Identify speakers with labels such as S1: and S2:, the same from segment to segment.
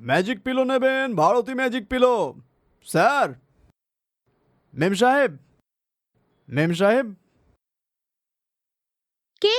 S1: Magic pillow নেবেন Bharati magic pillow sir মেম সাহেব মেম সাহেব।
S2: কে?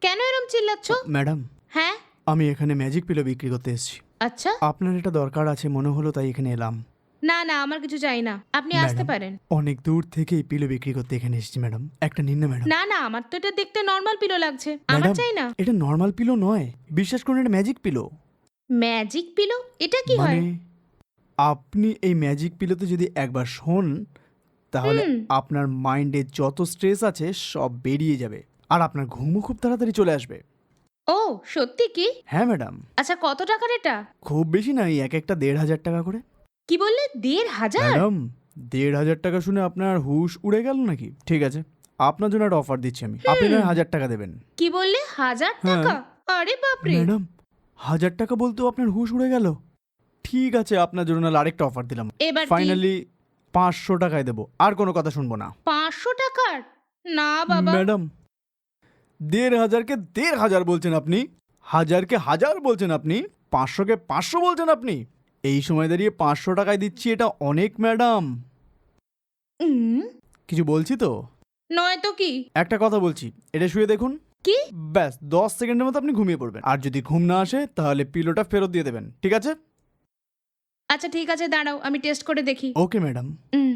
S2: কেন এরম চিল্লাচ্ছ?
S1: ম্যাডাম।
S2: হ্যাঁ?
S1: আমি এখানে ম্যাজিক পিলো বিক্রি করতে এসেছি।
S2: আচ্ছা।
S1: আপনার এটা দরকার আছে মনে হলো তাই এখানে এলাম।
S2: না না আমার কিছু চাই না। আপনি আসতে
S1: ম্যাডাম।
S2: পারেন।
S1: অনেক দূর থেকে এই পিলো বিক্রি করতে এখানে এসেছি ম্যাডাম। একটা নিন না ম্যাডাম।
S2: না না আমার তো এটা দেখতে নর্মাল পিলো লাগছে। আমার
S1: ম্যাডাম
S2: চাই না।
S1: এটা নর্মাল পিলো নয়। বিশ্বাস করুন এটা ম্যাজিক পিলো
S2: ম্যাজিক পিলো? এটা কি
S1: মানে
S2: হয়
S1: আপনি এই ম্যাজিক পিলোতে যদি একবার শোন তাহলে
S2: হুম।
S1: আপনার মাইন্ডে যত স্ট্রেস আছে সব বেরিয়ে যাবে আর আপনার ঘুমও খুব তাড়াতাড়ি চলে আসবে।
S2: ও সত্যি কি?
S1: হ্যাঁ ম্যাডাম।
S2: আচ্ছা কত টাকার এটা?
S1: খুব বেশি না এই এক একটা দেড় হাজার টাকা করে।
S2: কি বললে? দেড় হাজার?
S1: ম্যাডাম দেড় হাজার টাকা শুনে আপনার হুশ উড়ে গেল নাকি? ঠিক আছে আপনার জন্য একটা অফার দিচ্ছি আমি। আপনি নয় হাজার টাকা দেবেন।
S2: কি বললে? হাজার
S1: হ্যাঁ।
S2: টাকা? আরে বাপরে!
S1: ম্যাডাম হাজার টাকা বলতেও আপনার হুশ উড়ে গেল। ঠিক আছে আপনার জন্য নাহলে আরেকটা অফার দিলাম।
S2: এবার
S1: ফাইনালি পাঁচশো টাকায় দেবো। আর কোনো কথা শুনব না।
S2: পাঁচশো টাকার? না বাবা।
S1: ম্যাডাম দেড় হাজারকে দেড় হাজার বলছেন আপনি হাজারকে হাজার বলছেন আপনি পাঁচশোকে পাঁচশো বলছেন আপনি। এই সময় দাঁড়িয়ে পাঁচশো টাকায় দিচ্ছি এটা অনেক ম্যাডাম। কিছু বলছি তো?
S2: নয় তো কি?
S1: একটা কথা বলছি এটা শুয়ে দেখুন।
S2: কি?
S1: ব্যাস দশ সেকেন্ডের মতো আপনি ঘুমিয়ে পড়বেন। আর যদি ঘুম না আসে তাহলে পিলোটা ফেরত দিয়ে দেবেন। ঠিক আছে?
S2: আচ্ছা ঠিক আছে দাঁড়াও আমি টেস্ট করে দেখি।
S1: Okay madam
S2: hmm.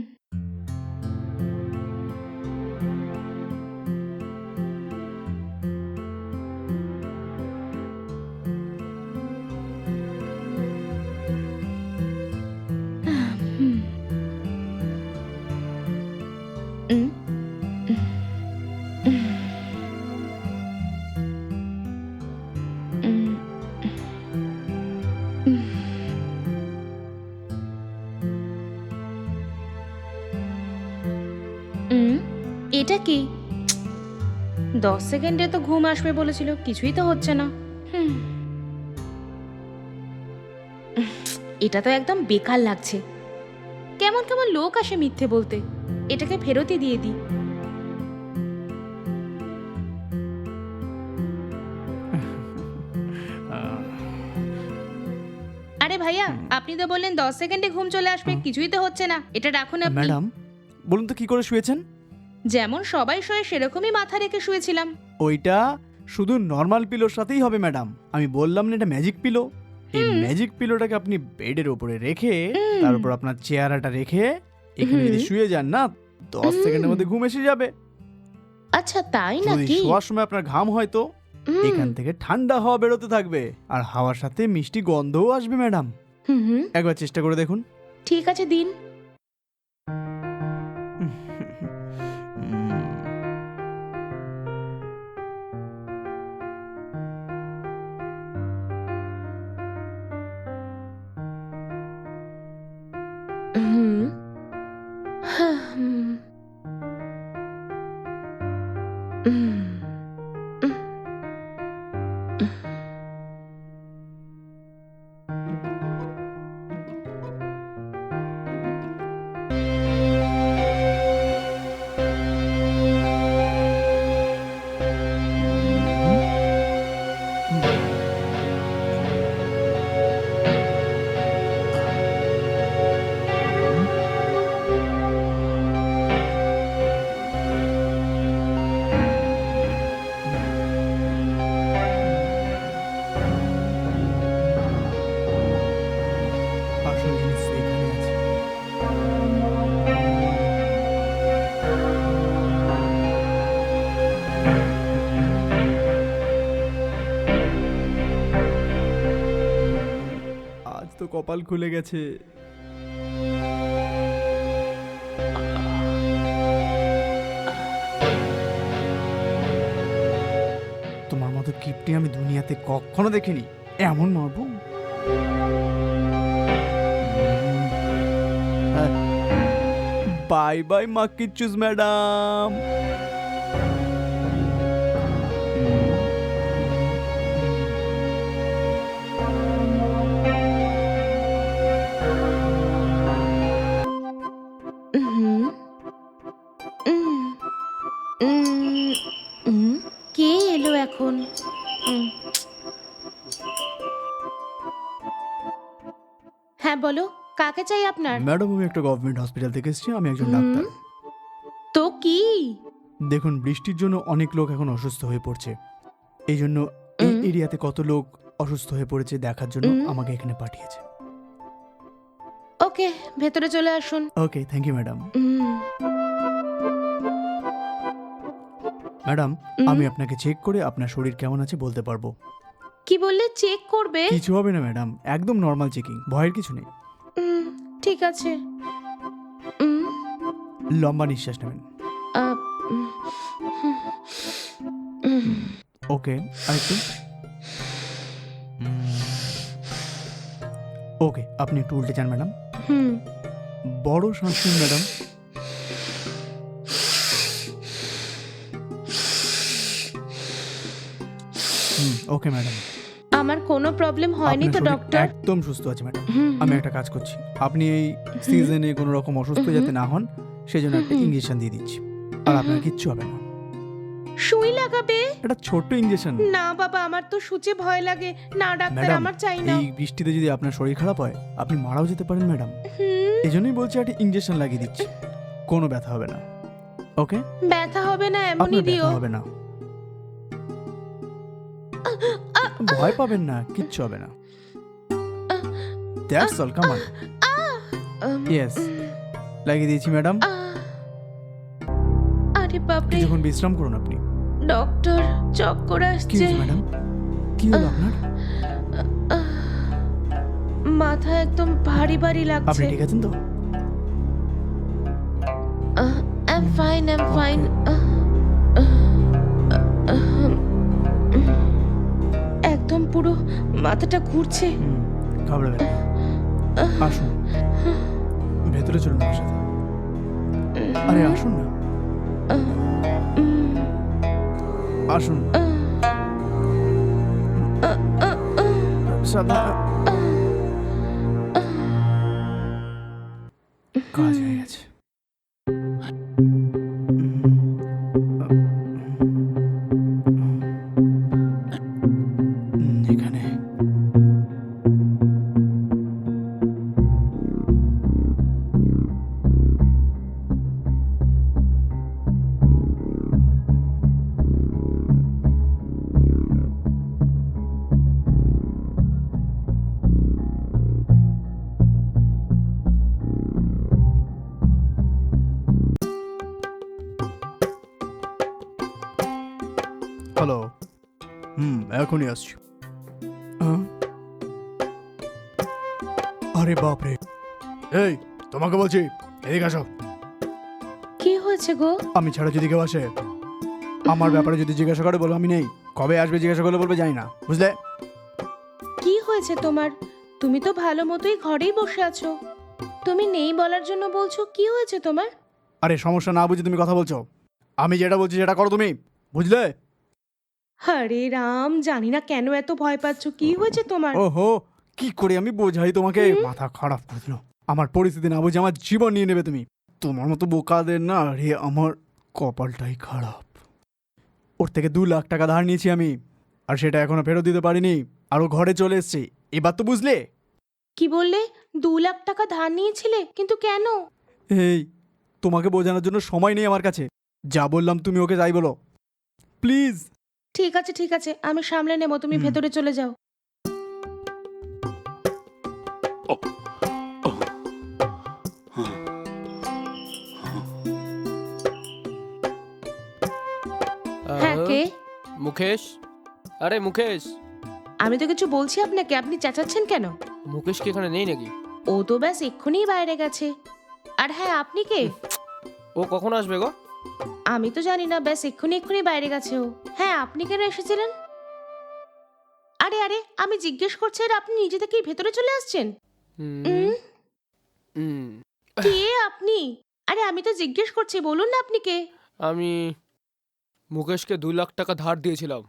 S2: এটা কি? দশ সেকেন্ডে তো ঘুম আসবে বলেছিল, কিছুই তো হচ্ছে না। এটা তো একদম বেকার লাগছে। কেমন কেমন লোক আসে মিথ্যে বলতে। এটাকে ফেরতই দিয়ে দিই। আরে ভাইয়া, আপনি তো বললেন দশ সেকেন্ডে ঘুম চলে আসবে, কিছুই তো হচ্ছে না। এটা রাখুন আপনি।
S1: ম্যাডাম, বলুন তো কি করে শুয়েছেন?
S2: যেমন সবাই শোয়ে সেরকমই মাথা রেখে শুয়েছিলাম।
S1: ওইটা শুধু নর্মাল পিলোর সাথেই হবে ম্যাডাম আমি বললাম না এটা ম্যাজিক পিলো এই ম্যাজিক পিলোটাকে আপনি বেডের উপরে রেখে। তার উপর আপনার চেহারাটা রেখে এখানে যদি শুয়ে যান না দশ। সেকেন্ডের মধ্যে ঘুম এসে যাবে।
S2: আচ্ছা তাই নাকি?
S1: শোয়ার সময় আপনার ঘাম হয় তো। এখান থেকে ঠান্ডা হাওয়া বেরোতে থাকবে। আর হাওয়ার সাথে মিষ্টি গন্ধও আসবে ম্যাডাম একবার চেষ্টা করে দেখুন।
S2: ঠিক আছে দিন। হুম
S1: কপাল খুলে গেছে। তোমার মতো কিপটি আমি দুনিয়াতে কখনো দেখিনি। এমন মারবো বাই বাই মাক্কি চুজ, ম্যাডাম।
S2: কাকে চাই আপনার?
S1: ম্যাডাম আমি একটা গভর্নমেন্ট হসপিটাল থেকে এসেছি আমি একজন ডাক্তার।
S2: তো কি?
S1: দেখুন বৃষ্টির জন্য অনেক লোক এখন অসুস্থ হয়ে পড়ছে। এই জন্য এই এরিয়াতে কত লোক অসুস্থ হয়ে পড়েছে দেখার জন্য আমাকে এখানে পাঠিয়েছে।
S2: ওকে ভেতরে চলে আসুন।
S1: Okay thank you madam madam আমি আপনাকে চেক করে আপনার শরীর কেমন আছে বলতে পারব।
S2: কি বললে? চেক করবে?
S1: কিছু হবে না ম্যাডাম একদম নর্মাল চেকিং ভয়ের কিছু নেই।
S2: ঠিক আছে।
S1: লম্বা নিঃশ্বাস নেবেন। ওকে আরেকটু। ওকে আপনি একটু উল্টে যান ম্যাডাম। বড় শ্বাস ম্যাডাম। হুম ওকে ম্যাডাম।
S2: আমার কোনো প্রবলেম হয়নি
S1: আপনার
S2: তো
S1: শরীর
S2: ডক্টর
S1: একদম সুস্থ আছে ম্যাডাম
S2: হুম,
S1: আমি একটা কাজ করছি। আপনি এই সিজনে কোনো রকম অসুস্থ। যাতে না হন সেই জন্য একটা। ইঞ্জেকশন দিয়ে দিচ্ছি। আর আপনার কিচ্ছু হবে না।
S2: সুই লাগাবে?
S1: এটা ছোট্ট ইঞ্জেকশন
S2: না বাবা আমার তো সুচে ভয় লাগে। না ডাক্তার
S1: ম্যাডাম,
S2: আমার চাই না।
S1: এই বৃষ্টিতে যদি আপনার শরীর খারাপ হয় আপনি মারাও যেতে পারেন ম্যাডাম
S2: হুম,
S1: এই জন্যই বলছি একটা ইঞ্জেকশন লাগিয়ে দিচ্ছি। কোনো ব্যথা হবে না। ওকে
S2: ব্যথা হবে না এমনই
S1: আপনার
S2: দিও।
S1: ব্যথা হবে না। ভয় পাবেন না কিচ্ছু হবে না। দ্যাটস অল কামান
S2: উম,
S1: ইয়েস লাগিয়ে দিয়েছি ম্যাডাম
S2: আরে বাপরে।
S1: কিছুক্ষণ বিশ্রাম করুন আপনি।
S2: ডক্টর চক্কর আসছে।
S1: ম্যাডাম কি হলো আপনার?
S2: মাথা একদম ভারী ভারী লাগছে।
S1: আপনি ঠিক আছেন তো?
S2: I am fine I am fine একদম পুরো মাথাটা ঘুরছে।
S1: ঘাবড়াবেন। আসুন। ভেতরে চলুন আমার সাথে। আরে আসুন না। আসুন। সাবধানে কাজ। হ্যালো হুম এখনই আসছি? আরে বাপরে। এই তোমাকে বলছি এদিকে আসো।
S2: কি হয়েছে গো?
S1: আমি ছাড়া যদি কেউ আসে আমার ব্যাপারে যদি জিজ্ঞাসা করে বলো আমি নেই। কবে আসবে জিজ্ঞাসা করলে বলবে জানি না বুঝলে?
S2: কি হয়েছে তোমার? তুমি তো ভালো মতোই ঘরেই বসে আছো। তুমি নেই বলার জন্য বলছো কি হয়েছে তোমার?
S1: আরে সমস্যা না বুঝে তুমি কথা বলছো। আমি যেটা বলছি সেটা করো তুমি বুঝলে?
S2: হরে রাম জানি না কেন এত ভয় পাচ্ছ। কি হয়েছে তোমার?
S1: ওহো কি করে আমি বোঝাই তোমাকে? মাথা খারাপ করে দিল। আমার পরিস্থিতি না বুঝে আমার জীবন নিয়ে নেবে তুমি। তোমার মতো বোকাদের না রে আমার কপালটাই খারাপ। ওর থেকে দু লাখ টাকা ধার নিয়েছি আমি আর সেটা এখনও ফেরত দিতে পারিনি। আরও ঘরে চলে এসছে। এবার তো বুঝলে?
S2: কি বললে? দু লাখ টাকা ধার নিয়েছিলে কিন্তু কেন?
S1: এই তোমাকে বোঝানোর জন্য সময় নেই আমার কাছে। যা বললাম তুমি ওকে যাই বলো। প্লিজ
S2: ঠিক আছে ঠিক আছে আমি সামলে নেব তুমি ভেতরে চলে যাও। হ্যাঁ। কে?
S3: মুকেশ? আরে মুকেশ!
S2: আমি তো কিছু বলছি আপনাকে আপনি চেঁচাচ্ছেন কেন?
S3: মুকেশ কি এখানে নেই নাকি?
S2: ও তো ব্যাস এক্ষুনি বাইরে গেছে। আর হ্যাঁ আপনি কে?
S3: ও কখন আসবে গো?
S2: আমি তো জানি না ব্যাস এক্ষুনি এক্ষুনি বাইরে গেছে ও। হ্যাঁ আপনি কেন এসেছিলেন? আরে আরে আমি জিজ্ঞেস করছি আর আপনি নিজে থেকেই ভেতরে চলে আসছেন? কে আপনি? আরে আমি তো জিজ্ঞেস করছি বলুন না আপনি কে?
S3: আমি মুকেশকে দু লাখ টাকা ধার দিয়েছিলাম।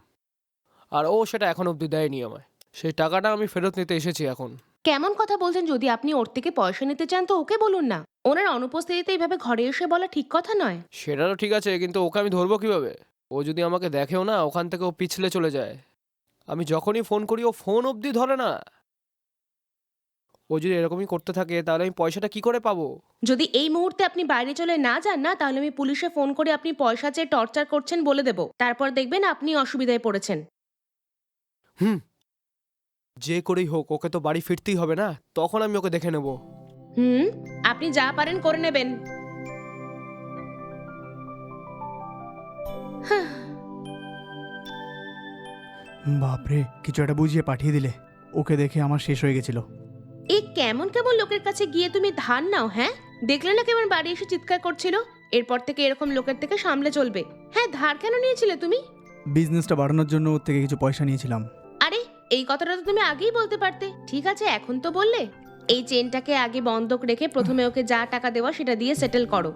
S3: আর ও সেটা এখন অবধি দেয়নি আমায়। সেই টাকাটা আমি ফেরত নিতে এসেছি এখন।
S2: কেমন কথা বলছেন যদি আপনি ওর থেকে পয়সা নিতে চান তো ওকে বলুন না। ওনার অনুপস্থিতিতে এইভাবে ঘরে এসে বলা ঠিক কথা নয়।
S3: সেটা তো ঠিক আছে কিন্তু ওকে আমি ধরবো কীভাবে? ও যদি আমাকে দেখেও না ওখান থেকে ও পিছলে চলে যায়। আমি যখনই ফোন করি ও ফোন অবধি ধরে না। ও যদি এরকমই করতে থাকে তাহলে আমি পয়সাটা কি করে পাবো?
S2: যদি এই মুহূর্তে আপনি বাইরে চলে না যান না তাহলে আমি পুলিশে ফোন করে আপনি পয়সা চেয়ে টর্চার করছেন বলে দেব। তারপর দেখবেন আপনি অসুবিধায় পড়েছেন।
S3: হুম। যে করেই হোক ওকে তো বাড়ি ফিরতেই হবে না? তখন আমি ওকে দেখে নেব।
S2: হুম আপনি যা পারেন করে নেবেন।
S1: বাপরে কিছু একটা বুঝিয়ে পাঠিয়ে দিলে। ওকে দেখে আমার শেষ হয়ে গেছিল।
S2: এই কেমন কেমন লোকের কাছে গিয়ে তুমি ধার নাও হ্যাঁ? দেখলে না কেমন বাড়ি এসে চিৎকার করছিল? এরপর থেকে এরকম লোকের থেকে সামলে চলবে। হ্যাঁ ধার কেন নিয়েছিলে তুমি?
S1: বিজনেসটা বাড়ানোর জন্য ওর থেকে কিছু পয়সা নিয়েছিলাম।
S2: এই কথাটা তো তুমি আগেই বলতে পারতে। ঠিক আছে, এখন তো বললে। এই চেনটাকে আগে বন্ধক রেখে প্রথমে ওকে যা টাকা দেওয়া সেটা দিয়ে সেটেল করো।